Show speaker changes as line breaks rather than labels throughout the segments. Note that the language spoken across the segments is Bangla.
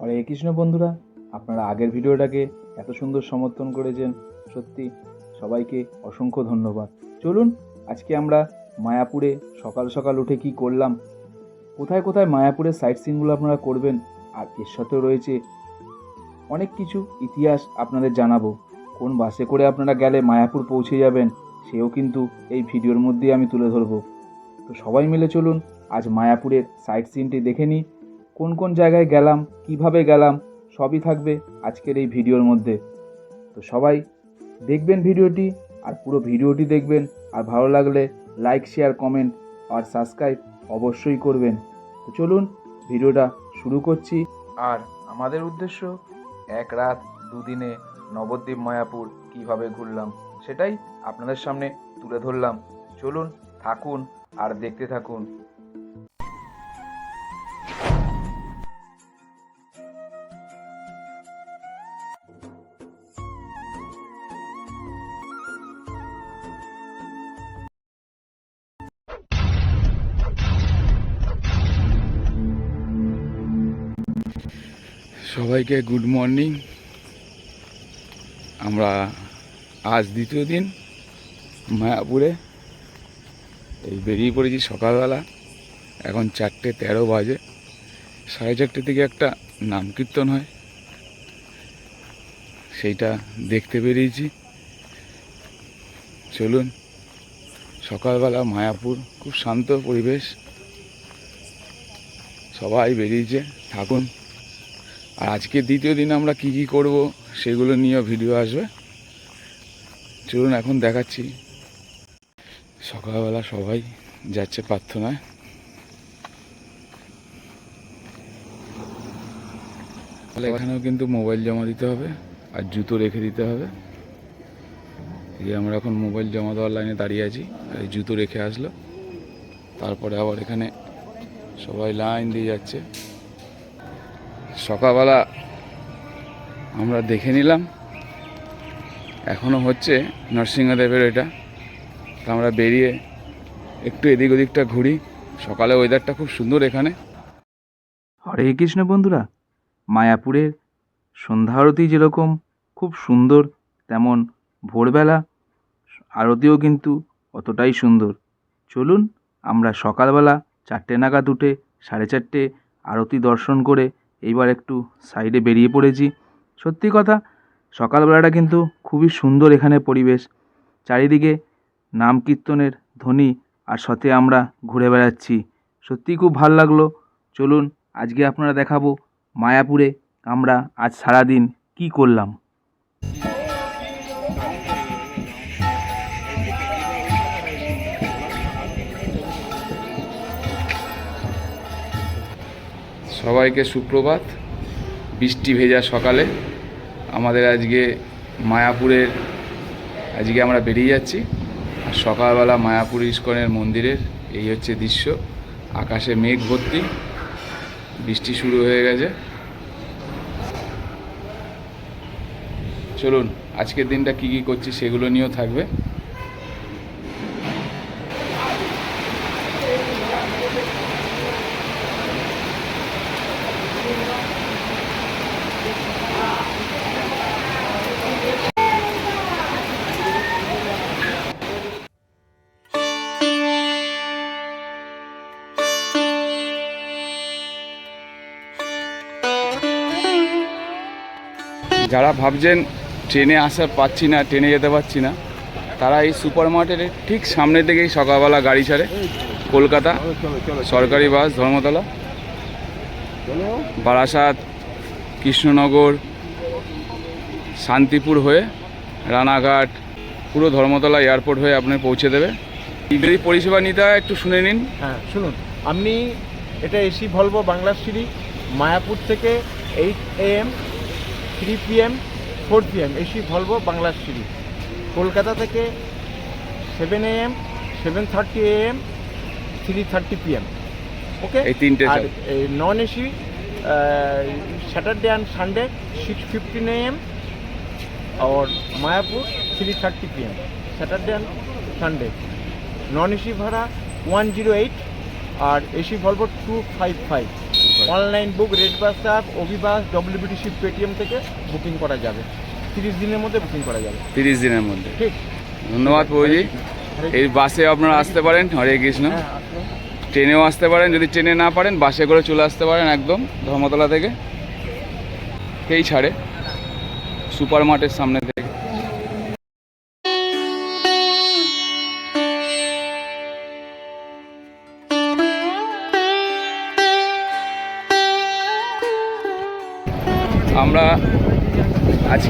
হরে কৃষ্ণ বন্ধুরা, আপনারা আগের ভিডিওটাকে এত সুন্দর সমর্থন করেছেন, সত্যি সবাইকে অসংখ্য ধন্যবাদ। চলুন, আজকে আমরা মায়াপুরে সকাল সকাল উঠে কি করলাম, কোথায় কোথায় মায়াপুরের সাইট সিনগুলো আপনারা করবেন, আর এর সাথেও রয়েছে অনেক কিছু ইতিহাস আপনাদের জানাব। কোন বাসে করে আপনারা গেলে মায়াপুর পৌঁছে যাবেন, সেও কিন্তু এই ভিডিওর মধ্যেই আমি তুলে ধরবো। তো সবাই মিলে চলুন, আজ মায়াপুরের সাইট সিনটি দেখে নিই। কোন কোন জায়গায় গেলাম, কীভাবে গেলাম, সবই থাকবে আজকের এই ভিডিওর মধ্যে। তো সবাই দেখবেন ভিডিওটি আর পুরো ভিডিওটি দেখবেন। আর ভালো লাগলে লাইক, শেয়ার, কমেন্ট আর সাবস্ক্রাইব অবশ্যই করবেন। তো চলুন ভিডিওটা শুরু করছি। আর আমাদের উদ্দেশ্য, এক রাত দুদিনে নবদ্বীপ, মায়াপুর কীভাবে ঘুরলাম সেটাই আপনাদের সামনে তুলে ধরলাম। চলুন থাকুন আর দেখতে থাকুন।
সবাইকে গুড মর্নিং আমরা আজ দ্বিতীয় দিন মায়াপুরে। এই বেরিয়ে পড়েছি সকালবেলা। এখন চারটে তেরো বাজে। সাড়ে চারটে থেকে একটা নাম কীর্তন হয়। সেইটা দেখতে বেরিয়েছি। চলুন, সকালবেলা মায়াপুর খুব শান্ত পরিবেশ। সবাই বেরিয়েছে, থাকুন। আর আজকে দ্বিতীয় দিন আমরা কি কি করব সেগুলো নিয়েও ভিডিও আসবে। চলুন এখন দেখাচ্ছি। সকালবেলা সবাই যাচ্ছে প্রার্থনায়। এখানেও কিন্তু মোবাইল জমা দিতে হবে আর জুতো রেখে দিতে হবে। এই আমরা এখন মোবাইল জমা দেওয়ার লাইনে দাঁড়িয়ে আছি আর এই জুতো রেখে আসলো। তারপরে আবার এখানে সবাই লাইন দিয়ে যাচ্ছে। সকালবেলা আমরা দেখে নিলাম। এখনও হচ্ছে নরসিংহদেবের এটা। তা আমরা বেরিয়ে একটু এদিক ওদিকটা ঘুরি। সকালে ওয়েদারটা খুব সুন্দর এখানে।
হরে কৃষ্ণ বন্ধুরা, মায়াপুরের সন্ধ্যা আরতি যেরকম খুব সুন্দর, তেমন ভোরবেলা আরতিও কিন্তু অতটাই সুন্দর। চলুন, আমরা সকালবেলা চারটে নাগাদ উঠে সাড়ে চারটে আরতি দর্শন করে এইবার একটু সাইডে বেরিয়ে পড়েছি। সত্যি কথা, সকালবেলাটা কিন্তু খুবই সুন্দর এখানে পরিবেশ। চারিদিকে নাম কীর্তনের ধ্বনি আর সাথে আমরা ঘুরে বেড়াচ্ছি। সত্যিই খুব ভালো লাগল। চলুন আজকে আপনারা দেখাবো মায়াপুরে আমরা আজ সারাদিন কি করলাম।
সবাইকে সুপ্রভাত। বৃষ্টি ভেজা সকালে আমাদের আজকে মায়াপুরের, আজকে আমরা বেরিয়ে যাচ্ছি। আর সকালবেলা মায়াপুর ইস্কনের মন্দিরের এই হচ্ছে দৃশ্য। আকাশে মেঘ ভর্তি, বৃষ্টি শুরু হয়ে গেছে। চলুন, আজকের দিনটা কি কি করছি সেগুলো নিয়েও থাকবে। যারা ভাবছেন ট্রেনে আসা পাচ্ছি না, ট্রেনে যেতে পারছি না, তারা এই সুপার মার্কেটের ঠিক সামনে থেকেই সকালবেলা গাড়ি ছাড়ে। কলকাতা, সরকারি বাস, ধর্মতলা, বারাসাত, কৃষ্ণনগর, শান্তিপুর হয়ে রানাঘাট, পুরো ধর্মতলা এয়ারপোর্ট হয়ে আপনার পৌঁছে দেবে। যদি পরিষেবা নিতে হয় একটু শুনে নিন।
হ্যাঁ শুনুন আপনি এটা এসি ভলভো বাংলা সিঁড়ি মায়াপুর থেকে eight AM Three PM four PM AC Volvo Bangla সিঁড়ি কলকাতা থেকে seven AM seven thirty AM three thirty PM okay
এই তিনটে
আর
চাল।
Non AC Saturday and Sunday six fifteen AM और Mayapur three thirty P M Saturday and Sunday non AC ভাড়া ওয়ান জিরো এইট আর AC Volvo two five five
করে
online book red bus app AbhiBus WBTC Paytm থেকে বুকিং করা যাবে। তিরিশ দিনের মধ্যে বুকিং করা যাবে।
তিরিশ দিনের মধ্যে।
ঠিক।
ধন্যবাদ প্রভুজি এই বাসে আপনারা আসতে পারেন হরে কৃষ্ণ।
হ্যাঁ
ট্রেনেও আসতে পারেন যদি ট্রেনে না পারেন বাসে করে চলে আসতে পারেন একদম ধর্মতলা থেকে। এই ছাড়ে। সুপার মার্টের সামনে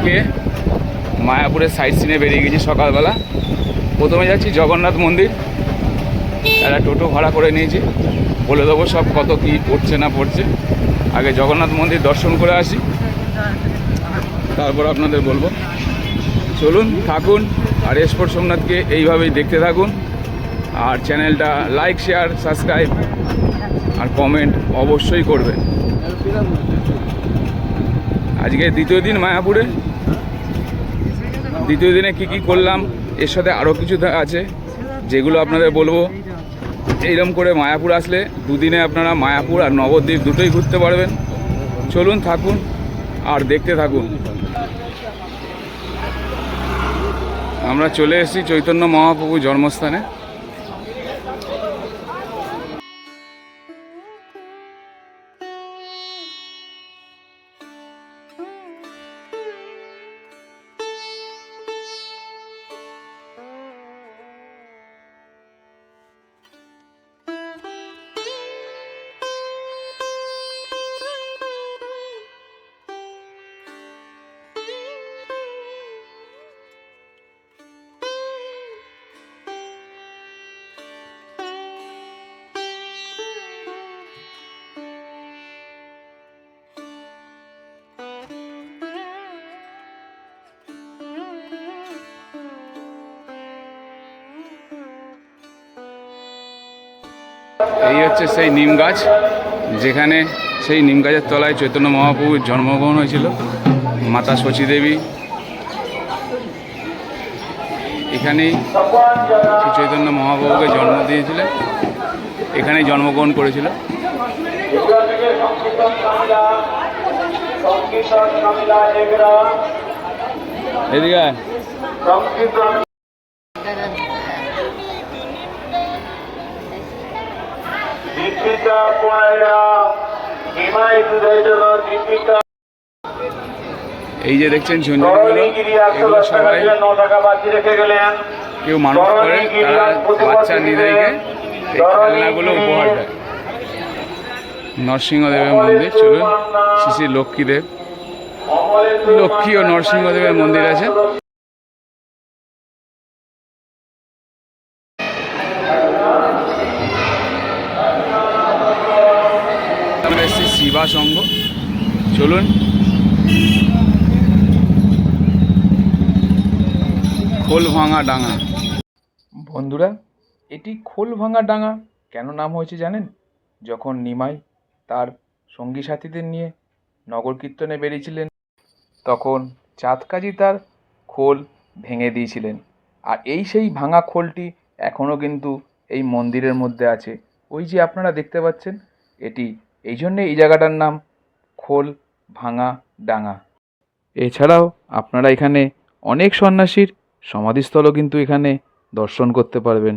আজকে মায়াপুরের সাইড সিনে বেরিয়ে গেছি সকালবেলা। প্রথমে যাচ্ছি জগন্নাথ মন্দির। একটা টোটো ভাড়া করে নিয়েছি। বলে দেবো সব কত কি পড়ছে না পড়ছে। আগে জগন্নাথ মন্দির দর্শন করে আসি। তারপর আপনাদের বলব। চলুন, থাকুন আর এসপোর্ট সোমনাথকে এইভাবেই দেখতে থাকুন। আর চ্যানেলটা লাইক শেয়ার সাবস্ক্রাইব আর কমেন্ট অবশ্যই করবেন। আজকে দ্বিতীয় দিন মায়াপুরে। দ্বিতীয় দিনে কি কি করলাম? এর সাথে আরও কিছু আছে, যেগুলো আপনাদের বলব। এইরকম করে মায়াপুর আসলে দুদিনে আপনারা মায়াপুর আর নবদ্বীপ দুটোই ঘুরতে পারবেন। চলুন, থাকুন আর দেখতে থাকুন। আমরা চলে এসেছি চৈতন্য মহাপ্রভু জন্মস্থানে। এই হচ্ছে সেই নিম গাছ, যেখানে সেই নিম গাছের তলায় চৈতন্য মহাপ্রভুর জন্মগ্রহণ হয়েছিল, মাতা শচী দেবী। এখানেই শ্রী চৈতন্য মহাপ্রভুকে জন্ম দিয়েছিলেন এখানেই জন্মগ্রহণ করেছিল। এদিকে
পয়রা জন্য দীপিকা।
এই যে দেখছেন ঝুনঝুনিগুলো এগুলো সবাই কেউ মানুষ করে তারা বাচ্চা নিদেরকে এই খেলনাগুলো উপহার দেয়। নরসিংহদেবের মন্দির চলুন শ্রী শ্রী লক্ষ্মীদেব। লক্ষ্মী ও নরসিংহদেবের মন্দির আছে আমরা শিবা চলুন। খোল ভাঙা ডাঙা।
বন্ধুরা, এটি খোল ভাঙা ডাঙা। কেন নাম হয়েছে জানেন? যখন নিমাই তার সঙ্গী সাথীদের নিয়ে নগর কীর্তনে বেরিয়েছিলেন, তখন চাঁদকাজি তার খোল ভেঙে দিয়েছিলেন। আর এই সেই ভাঙা খোলটি এখনও কিন্তু এই মন্দিরের মধ্যে আছে। ওই যে আপনারা দেখতে পাচ্ছেন, এটি এই জন্যে এই জায়গাটার নাম খোল ভাঙা ডাঙা। এছাড়াও আপনারা এখানে অনেক সন্ন্যাসীর সমাধিস্থলও কিন্তু এখানে দর্শন করতে পারবেন।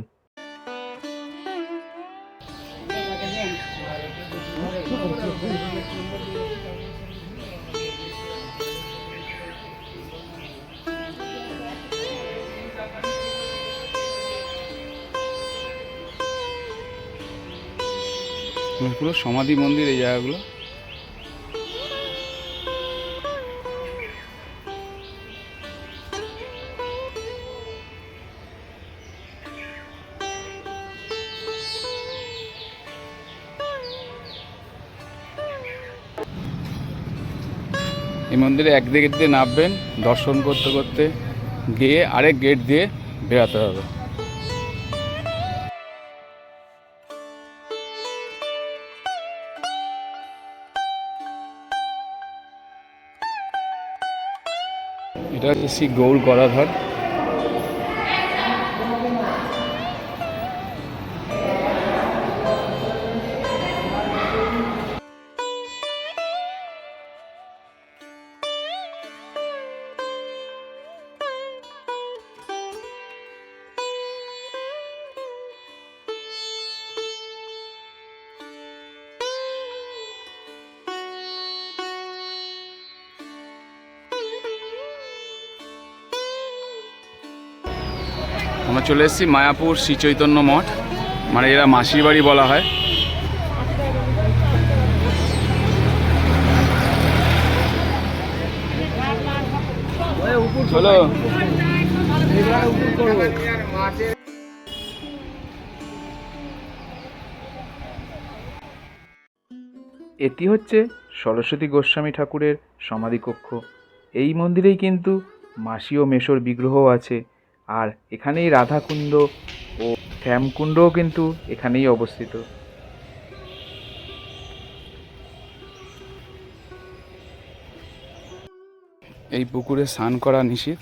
সমাধি মন্দির এই জায়গাগুলো। এই মন্দিরে এক গেট দিয়ে নামবেন, দর্শন করতে করতে গিয়ে আরেক গেট দিয়ে বেরাতে হবে। এটা হচ্ছে শ্রী গৌর গদাধর আমরা চলে এসেছি মায়াপুর শ্রী চৈতন্য মঠ মানে এরা মাসির বাড়ি বলা হয়।
এটি হচ্ছে সরস্বতী গোস্বামী ঠাকুরের সমাধিকক্ষ। এই মন্দিরেই কিন্তু মাসি ও মেশোর বিগ্রহ আছে। আর এখানেই রাধাকুণ্ড ও শ্যামকুণ্ডও কিন্তু এখানেই অবস্থিত।
এই পুকুরে স্নান করা নিষেধ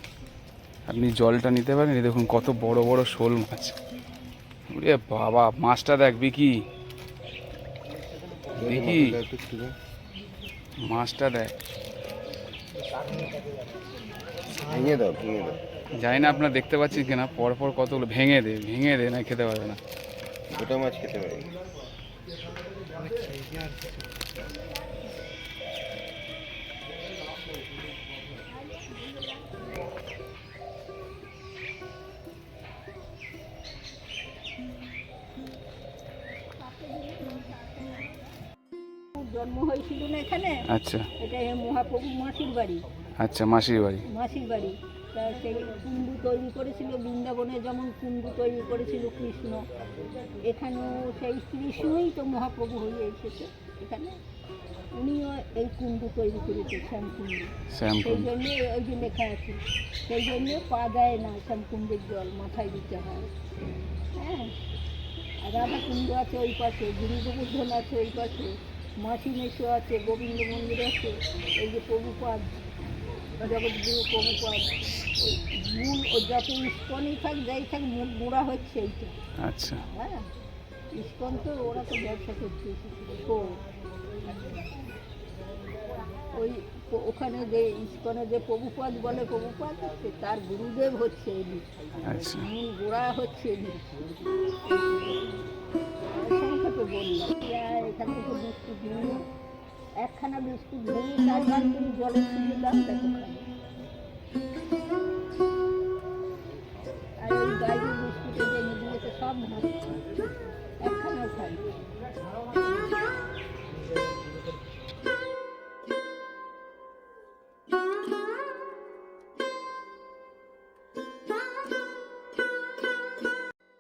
আপনি জলটা নিতে পারেন এই দেখুন কত বড় বড় শোল মাছ। ওরে বাবা মাছটা দেখবি কি দেখি মাছটা দেখ।
ভেঙে দাও ভেঙে দাও।
জানি না আপনার দেখতে পাচ্ছেন কিনা পরপর কতগুলো ভেঙে দে ভেঙে দে না খেতে পারবে না।
ওটা মাছ খেতে পারি।
জন্ম হয়েছিল না এখানে?
আচ্ছা।
এটা মহাপ্রভু মাসির বাড়ি।
আচ্ছা মাসির বাড়ি।
মাসির বাড়ি। তা সেই কুণ্ডু তৈরি করেছিল বৃন্দাবনে যেমন কুণ্ডু তৈরি করেছিল কৃষ্ণ এখানেও সেই কৃষ্ণই তো মহাপ্রভু হয়ে এসেছে। এখানে উনিও এই কুণ্ডু তৈরি করেছে শ্যামকুণ্ডু। সেই জন্যে ওই যে লেখা আছে সেই জন্যে পা দেয় না শ্যামকুণ্ডের জল মাথায় দিতে হয়। হ্যাঁ আর রাধা কুণ্ড আছে ওই পাশে গিরি গোবর্ধন আছে ওই পাশে মাসি মেশো আছে গোবিন্দ মন্দির আছে এই যে প্রভুপাদ জগৎগুরু প্রভুপাদ মূল যত ইস্কনই থাক যাই থাক মুখ গোড়া হচ্ছে এইটা
আচ্ছা।
হ্যাঁ ইস্কন তো ওরা তো ব্যবসা এসেছিল তো ওই ওখানে যে ইস্কনে যে প্রভুপাদ বলে প্রভুপাদ সে তার গুরুদেব হচ্ছে এলি মূল গোড়া হচ্ছে এলি সংক্ষেপে বললাম এখান থেকে বিস্কুট নিয়ে একখানা বিস্কুট ভেঙে চার ভাগ করে জলে ছিঁড়ে দাম দেখো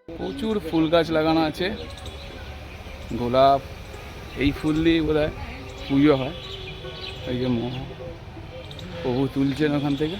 প্রচুর ফুল গাছ লাগানো আছে। গোলাপ, এই ফুল দিয়ে বোধ হয় পুজো হয় এই যে মহ প্রভু তুলছেন ওখান থেকে।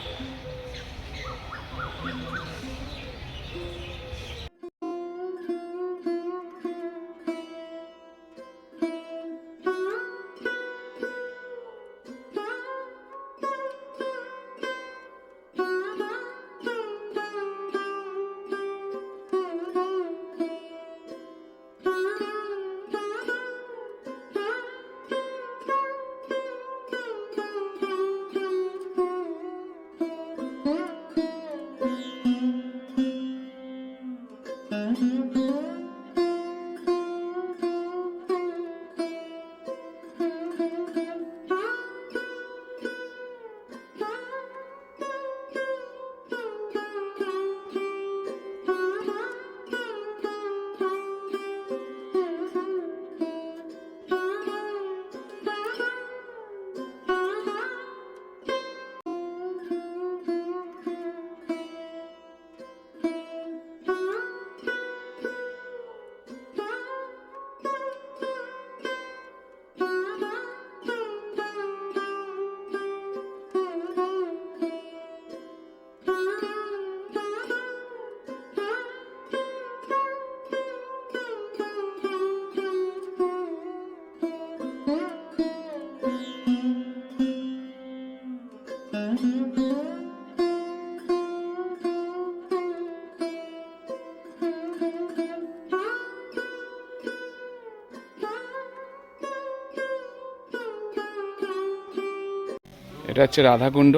এটা হচ্ছে রাধাকুণ্ড।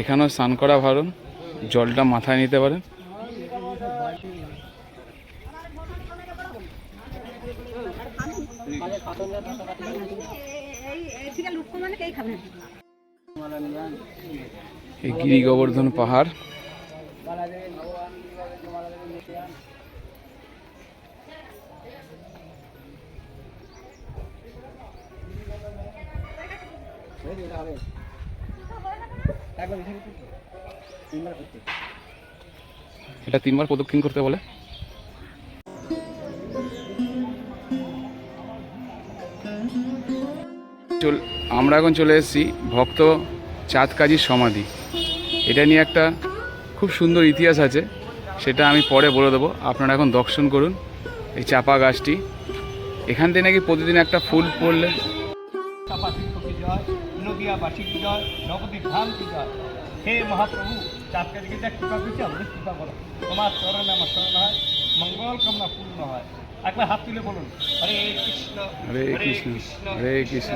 এখানেও স্নান করা ভালো জলটা মাথায় নিতে পারেন। এই গিরি গোবর্ধন পাহাড়। এটা তিনবার প্রদক্ষিণ করতে বলে। আমরা এখন চলে এসেছি ভক্ত চাঁদ কাজীর সমাধি। এটা নিয়ে একটা খুব সুন্দর ইতিহাস আছে, সেটা আমি পরে বলে দেবো। আপনারা এখন দর্শন করুন এই চাপা গাছটি। এখান থেকে নাকি প্রতিদিন একটা ফুল পড়লে
কি জয় নবদ্বীপ ধাম কি হে মহাপ্রভু চাঁদকে দিকে যা কৃপা করছি আমাদের কৃপা করো। তোমার চরণে আমার চরণ হয় মঙ্গল কামনা পূর্ণ হয়। একবার হাত তুলে বলুন হরে কৃষ্ণ
হরে কৃষ্ণ হরে কৃষ্ণ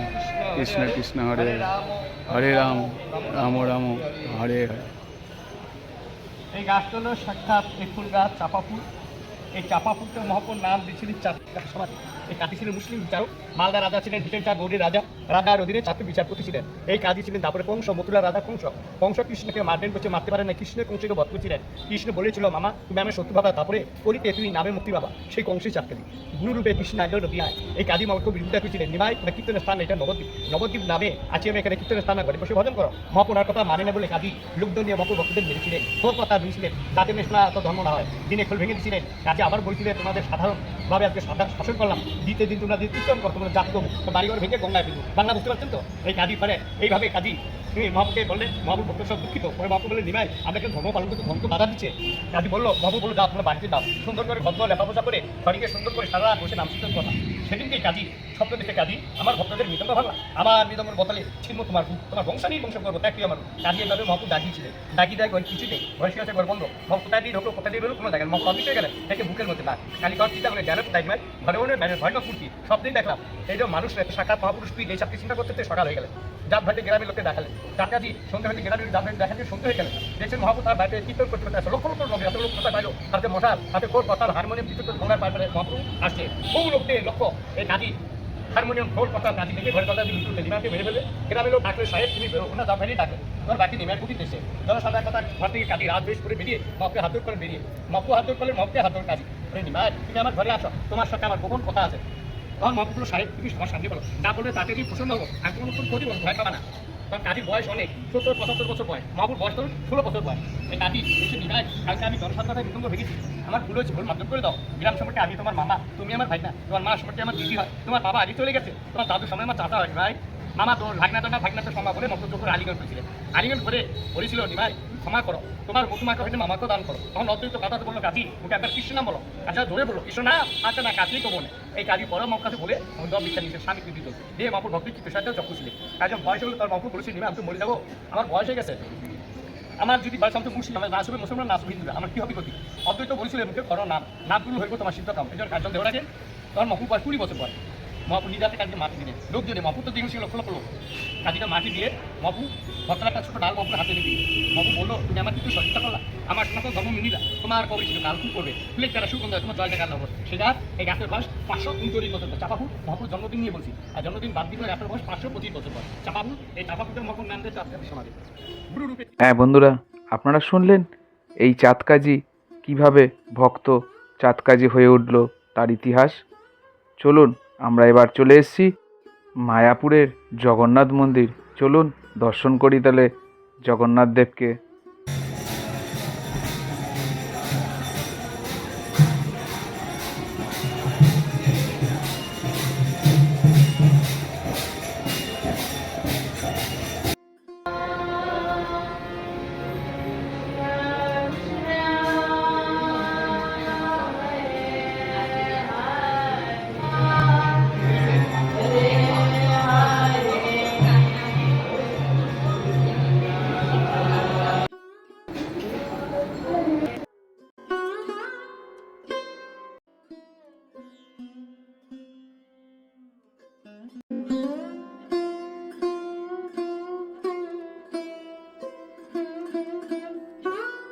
কৃষ্ণ কৃষ্ণ হরে হরে
রাম
রাম রাম হরে হরে
এই গাছটা হলো সাক্ষাৎ এই ফুল গাছ চাপা ফুল। এই চাপা ফুলটা মহাপুর নাম দিয়েছিলেন চাঁদ সমাধি এই কাজী ছিলেন মুসলিম বিচারক মালদা রাজা ছিলেন ভিটেন চার গৌরীর রাজা। রাজার অধীনে চারটি বিচারপতি ছিলেন। এই কাজী ছিলেন তারপরে কংস মথুরা রাজা কংস। কংস কৃষ্ণকে মারবেন বলছে, মারতে পারে না কৃষ্ণের কংসকে বধ করেছিলেন কৃষ্ণ বলেছিল, মামা, তুমি আমার শত্রু বাবা, তারপরে করিতে তুমি নামে মুক্তি বাবা সেই কংসই চাপকে দিই গুরুরূপে কৃষ্ণ আইল নদী এই কাজী মামাকে বিরুদ্ধে করেছিলেন নিমাই না কীর্তনের স্থান এটা নবদ্বীপ। নবদ্বীপ নামে আছি আমি এখানে কীর্তনের স্থান করে বসে ভজন করো। মহাপুনার কথা মানে না বলে কাজী লোকজন নিয়ে মহাপুর ভক্তদের মেরেছিলেন। তোর কথা দিয়েছিলেন তাতে মেশনা এত ধর্ম না হয়। দিনে খোল ভেঙে দিয়েছিলেন কাজে আবার বলছিলেন, তোমাদের সাধারণভাবে আজকে সাধারণ শাসন করলাম। দ্বিতীয় দিন তোমরা দিতে করো তোমরা জাত বাড়িঘর ভেঙে গঙ্গায় ফেলব। বাংলা বুঝতে পারছেন তো? এই কাজী পারে এইভাবে কাজী তুমি মহাপুকে বললে মহাপুর ভক্ত সব দুঃখিত। পরে মহাপু বলে নিমাই আপনাকে ধর্ম পালন করতে ধর্মকে বাধা দিচ্ছে। কাজী বলল মহাপু বলল, যা, তোমরা বাড়িতে দাও সুন্দর করে ভদ্র লেখাপোষা করে বাড়িকে সুন্দর করে সারা বসে নাম কীর্তন কথা সেদিনকে কাজী, স্বপ্ন দেখে কাজী, আমার ভক্তদের মৃদঙ্গ ভাবলা আমার মৃদঙ্গর বদলে ছিন্ন তোমার তোমার বংশানী বংশ করব তাই তুই আমার কাজী এইভাবে মহাপু ডাকিয়েছিলেন ডাকি দেয় ঘর কিছুতে। বয়স আছে ঘর বন্ধ। ভক্ত কোথায় দিয়ে ঢোকলো, কোথায় দিয়ে বেরোলো, কোনো জায়গায় মহাপু অফিসে গেলেন। দেখে বুকের মধ্যে দাগ। খালি ঘর চিন্তা করে গেলেন তাই নয় ঘরে মনে ভয়ঙ্কর ফুর্তি। সব দিন দেখলাম, এই যে মানুষ সাক্ষাৎ মহাপুরুষ তুই এই সব চিন্তা করতে করতে সকাল হয়ে গেলেন। জাত ভাইতে গ্রামের লোককে দেখালেন। টাকাজি সন্ধ্যা হইতে গ্রামের জাত ভাইতে দেখালে সন্ধ্যা হয়ে গেলেন দেখছেন মহাপুর তার বাড়িতে কীর্তন করতে করতে আসে, লক্ষ লক্ষ লোক এত লোক কোথায় পাইলো? হাতে মশাল হাতে খোর কথার হারমোনিয়াম কীর্তন করতে গঙ্গার পাড়ে মহাপুর আসছে। বহু লোক দিয়ে লক্ষ, এই কাজী হারমোনিয়াম, খোল কথা কাজী থেকে ঘরের কথা দিয়ে উঠতে দিমাকে মেরে ফেলে গ্রামের লোক ডাকলে, সাহেব, তুমি বেরো ওনার জাত ভাইনি ডাকে তোমার বাকি নিমার কুটি দেশে। জনসাধারণ কথা ঘর থেকে কাজী রাত বেশ করে বেরিয়ে মপকে হাত করে বেরিয়ে মপু হাত করলে মপকে হাত কাজী নিমায় তুমি আমার ঘরে আসো, তোমার সাথে আমার গোপন কথা আছে। তখন মহাপুর সাহেব, তুমি সবার সামনে বলো। না বললে তাতে তুমি প্রসন্ন হব আমি কোনো ক্ষতি করব ভয় পাবা না। কারণ কাজীর বয়স অনেক, সত্তর, পঁচাত্তর বছর বয়স। মহাপুর বয়স ধরুন, ষোলো বছর বয়স। এই কাজী এসে নিরাজ কালকে আমি জনসাধারণের বিতঙ্গ ভেঙেছি আমার ভুল হয়েছে, ভুল মাধ্যম করে দাও। গ্রাম সম্পর্কে আমি তোমার মামা, তুমি আমার ভাই না তোমার মা সম্পর্কে আমার দিদি হয়। তোমার বাবা আগে চলে গেছে, তোমার দাদু সময় আমার চাচা হয় ভাই মামা তোর ভাগনা না ভাগনা তো সম্ভব বলে মন্তব্য করে আলিগঞ্জ করেছিলেন আলিগঞ্জ করে বলেছিল, নিমাই, ক্ষমা করো। তোমার মতুমাকে হয়তো মামাকেও দান করো। তখন অদ্বৈত কথা বলল, কাজী ওকে একবার কৃষ্ণ নাম বলো। আচ্ছা ধরে বলো। কৃষ্ণ না আচ্ছা না, কাজী তো বলে এই কাজী পরে মক কাছে বলে দম বিখ্যাত নিজের স্বামী কৃতি করছে দিয়ে মাপুর ভক্তি সাথে চক্র ছিলেন কাজে বয়স হলে তার মাপুর বলেছে নিমা আমি তো মরে যাব। আমার বয়স হয়ে গেছে। আমার যদি বয়স আমি মুসলিম, আমার নাচ হবে মুসলমান নাচ হিন্দু। আমার কি হবে ক্ষতি? অদ্বৈত বলেছিলেন মুখে করো নাম। নামগুলো হইব তোমার সিদ্ধ কাম। এই জন্য দেওয়া আছে তখন মপুর বয়স কুড়ি বছর পর মহাপু নিজাতে কাজকে মাটি দিলেন। লোক দিলে মপু তো দিয়েছিল লক্ষ লক্ষ লোক। কাজীটা মাটি দিয়ে মপু ভক্তরা একটা ছোট ডাল মপুর হাতে দিয়ে মপু বলল, তুমি আমার কিন্তু সচেতন করলা। আমার সনাতন ধর্ম মিলিলা তোমার কবে ছিল, কাল খুব করবে। ফুলের যারা সুগন্ধ, তোমার জয়টা কাল হবে। সেটা এই গাছের বয়স পাঁচশো উনচল্লিশ বছর পর চাপাফুল মহাপুর জন্মদিন নিয়ে বলছি। আর জন্মদিন বাদ দিলে গাছের বয়স পাঁচশো পঁচিশ বছর পর চাপাফুল এই চাপাফুলের মহাপুর নাম দিয়ে চাপকাতি সমাধি
হ্যাঁ বন্ধুরা, আপনারা শুনলেন এই চাঁদকাজি কীভাবে ভক্ত চাঁদকাজি হয়ে উঠল তার ইতিহাস। চলুন আমরা এবার চলে এসেছি মায়াপুরের জগন্নাথ মন্দির। চলুন দর্শন করি তাহলে জগন্নাথ দেবকে।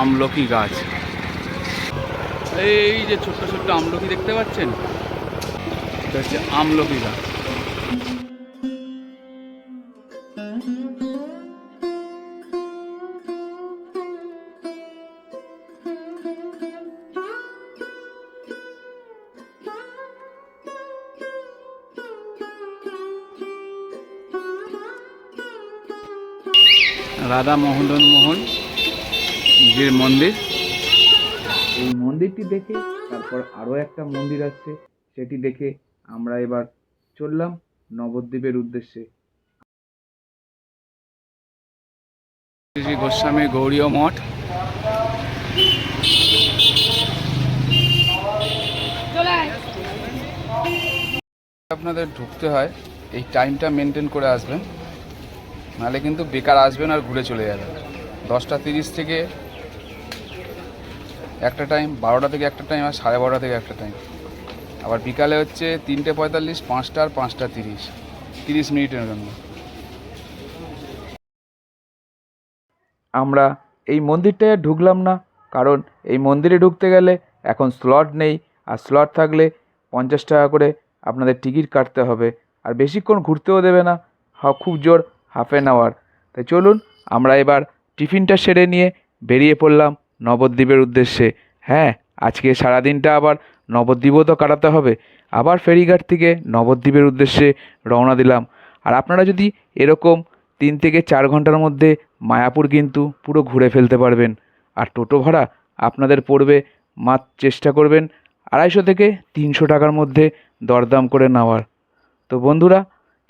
আমলকি গাছ। এই যে ছোট্ট ছোট্ট আমলকি দেখতে পাচ্ছেন? হচ্ছে আমলকি গাছ। রাধা মোহন মোহন। জির মন্দির?
এই মন্দিরটি দেখে তারপর আরও একটা মন্দির আছে সেটি দেখে আমরা এবার চললাম নবদ্বীপের উদ্দেশ্যে।
শ্রী গোস্বামী গৌরীয় মঠ। আপনাদের ঢুকতে হয় এই টাইমটা মেনটেন করে আসবেন। নাহলে কিন্তু বেকার আসবেন আর ঘুরে চলে যাবেন। দশটা তিরিশ থেকে একটা টাইম বারোটা থেকে একটা টাইম আর সাড়ে বারোটা থেকে একটা টাইম আবার বিকালে হচ্ছে তিনটে পঁয়তাল্লিশ, পাঁচটা আর পাঁচটা তিরিশ। তিরিশ মিনিটের জন্য।
আমরা এই মন্দিরটায় ঢুকলাম না, কারণ এই মন্দিরে ঢুকতে গেলে এখন স্লট নেই, আর স্লট থাকলে পঞ্চাশ টাকা করে আপনাদের টিকিট কাটতে হবে। আর বেশিক্ষণ ঘুরতেও দেবে না খুব জোর হাফ অ্যান আওয়ার তাই চলুন, আমরা এবার টিফিনটা সেরে নিয়ে বেরিয়ে পড়লাম। নবদ্বীপের উদ্দেশ্যে। হ্যাঁ আজকে সারাদিনটা আবার নবদ্বীপও তো কাটাতে হবে। আবার ফেরিঘাট থেকে নবদ্বীপের উদ্দেশ্যে রওনা দিলাম। আর আপনারা যদি এরকম তিন থেকে চার ঘণ্টার মধ্যে মায়াপুর কিন্তু পুরো ঘুরে ফেলতে পারবেন। আর টোটো ভাড়া আপনাদের পড়বে মাত্র চেষ্টা করবেন আড়াইশো থেকে তিনশো টাকার মধ্যে দরদাম করে নেওয়ার। তো বন্ধুরা,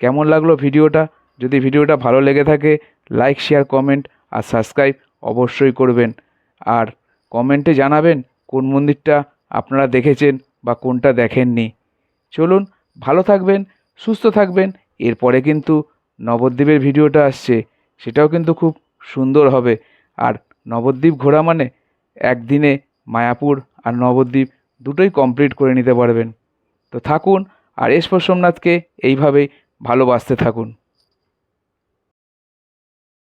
কেমন লাগল ভিডিওটা? যদি ভিডিওটা ভালো লেগে থাকে লাইক শেয়ার কমেন্ট আর সাবস্ক্রাইব অবশ্যই করবেন। আর কমেন্টে জানাবেন কোন মন্দিরটা আপনারা দেখেছেন বা কোনটা দেখেননি। চলুন ভালো থাকবেন, সুস্থ থাকবেন, এরপরে কিন্তু নবদ্বীপের ভিডিওটা আসছে, সেটাও কিন্তু খুব সুন্দর হবে। আর নবদ্বীপ ঘোরা মানে একদিনে মায়াপুর আর নবদ্বীপ দুটোই কমপ্লিট করে নিতে পারবেন। তো থাকুন, আর এস সোমনাথকে এইভাবেই ভালোবাসতে থাকুন।